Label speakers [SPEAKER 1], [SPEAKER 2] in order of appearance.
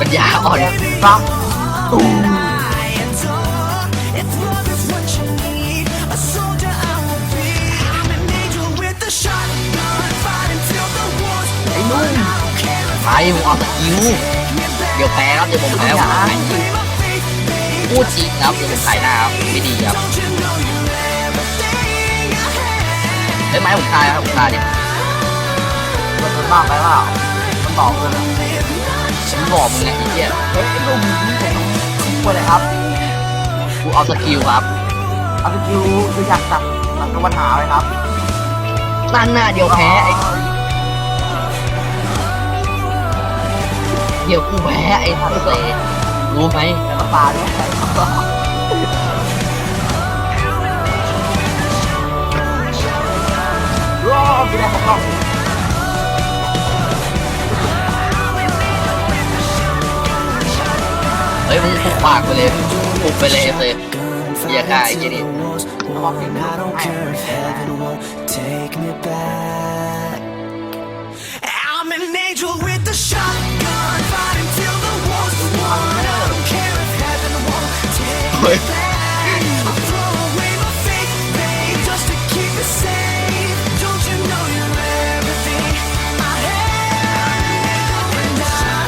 [SPEAKER 1] ปัญญาอ่อน
[SPEAKER 2] ปั๊บตุ้มไอ้นุ่ม
[SPEAKER 1] ไปมึงออกตะกิ้วเดี๋ยวแพ้ครับเดี๋ยวผมแพ้ผมพูดจริงครับเดี๋ยวผมขายหน้าครับไม่ดีครับไอ้ไม้ผมตายครับผมตายเนี่ย
[SPEAKER 2] มันมากไปเปล่ามันบอกเลยอะ
[SPEAKER 1] ฉันบอกมึงไงไอ้เหี้ย
[SPEAKER 2] เฮ้ยไอ้นุ่มนี่ผมควรเลยครับ
[SPEAKER 1] กูเอาสกิลครับ
[SPEAKER 2] เอาสกิลคืออยากจับหลังกับปัญหาไว้ครับ
[SPEAKER 1] นั่นหน้าเดียวแพ้ไอ้เดี๋ยวกูแพ้ไอ้ทัศเซรู้ไหม
[SPEAKER 2] แล้วก็ปลาด้วยว้าวไม่ได้ของเรา
[SPEAKER 1] เฮ้ยมึงถูกปากไปเลยถูกไปเลยเลย
[SPEAKER 3] อย่าฆ่าไอ้เจนี่เฮ้ย